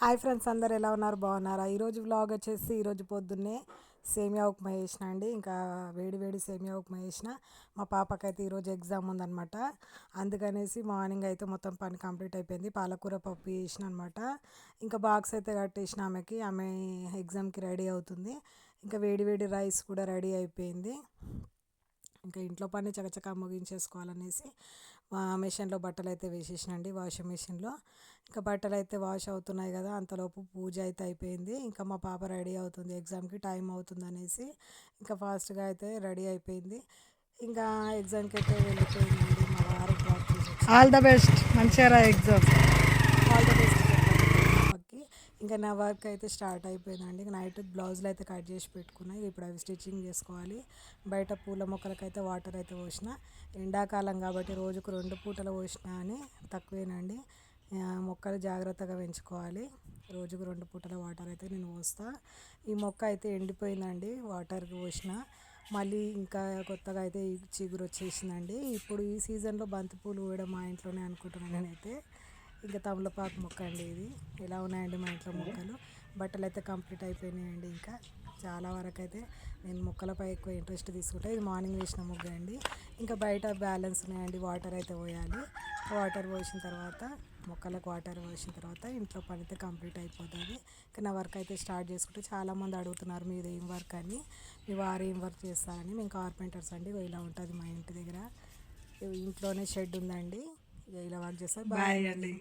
Hi friends అందరు ఎలా ఉన్నారు? బాగున్నారా? ఈరోజు వ్లాగ్ వచ్చేసి ఈరోజు పొద్దున్నే సేమియా ఉప్మా చేసిన అండి. ఇంకా వేడి వేడి సేమియా ఉప్మా చేసిన. మా పాపకైతే ఈరోజు ఎగ్జామ్ ఉందనమాట అందుకనేసి మార్నింగ్ అయితే మొత్తం పని కంప్లీట్ అయిపోయింది. పాలకూర పప్పు చేసిన అనమాట ఇంకా బాక్స్ అయితే కట్టేసిన ఆమెకి. ఆమె ఎగ్జామ్కి రెడీ అవుతుంది. ఇంకా వేడి వేడి రైస్ కూడా రెడీ అయిపోయింది. ఇంకా ఇంట్లో పని చకచకా ముగించేసుకోవాలనేసి మిషన్లో బట్టలు అయితే వేసేసినండి వాషింగ్ మిషన్లో. ఇంకా బట్టలు అయితే వాష్ అవుతున్నాయి కదా అంతలోపు పూజ అయితే అయిపోయింది. ఇంకా మా పాప రెడీ అవుతుంది ఎగ్జామ్కి టైం అవుతుంది అనేసి ఇంకా ఫాస్ట్గా అయితే రెడీ అయిపోయింది. ఇంకా ఎగ్జామ్కి అయితే వెళ్ళిపోయిందండి మా వారు ఆల్ ద బెస్ట్ మంచిగా ఎగ్జామ్ ఆల్ ద బెస్ట్ ఇంకా నా వర్క్ అయితే స్టార్ట్ అయిపోయిందండి. నైట్ బ్లౌజులు అయితే కట్ చేసి పెట్టుకున్నాయి ఇప్పుడు అవి స్టిచ్చింగ్ చేసుకోవాలి. బయట పూల మొక్కలకైతే వాటర్ అయితే పోసిన. ఎండాకాలం కాబట్టి రోజుకు రెండు పూటలు పోసిన అని తక్కువేనండి. మొక్కలు జాగ్రత్తగా పెంచుకోవాలి. రోజుకు రెండు పూటల వాటర్ అయితే నేను పోస్తా. ఈ మొక్క అయితే ఎండిపోయిందండి వాటర్కి పోసిన. మళ్ళీ ఇంకా కొత్తగా అయితే చిగురు వచ్చేసిందండి. ఇప్పుడు ఈ సీజన్లో బంతిపూలు కూడా మా ఇంట్లోనే అనుకుంటున్నాను నేనైతే. ఇంకా తమలపాకు మొక్క అండి ఇది. ఎలా ఉన్నాయండి మా ఇంట్లో మొక్కలు? బట్టలు అయితే కంప్లీట్ అయిపోయినాయండి ఇంకా. చాలా వరకు అయితే నేను మొక్కలపై ఎక్కువ ఇంట్రెస్ట్ తీసుకుంటా. ఇది మార్నింగ్ వేసిన మొగ్గ అండి. ఇంకా బయట బ్యాలెన్స్ ఉన్నాయండి వాటర్ అయితే పోయాలి. వాటర్ పోసిన తర్వాత మొక్కలకు వాటర్ పోసిన తర్వాత ఇంట్లో పని అయితే కంప్లీట్ అయిపోతుంది. ఇంకా నా వర్క్ అయితే స్టార్ట్ చేసుకుంటే చాలామంది అడుగుతున్నారు మీరు ఏం వర్క్ అని? మీ వారు ఏం వర్క్ చేస్తారని? మేము కార్పెంటర్స్ అండి ఇలా ఉంటుంది మా ఇంటి దగ్గర. ఇంట్లోనే షెడ్ ఉందండి ఇలా వర్క్ చేస్తారు. బాయ్ అండి.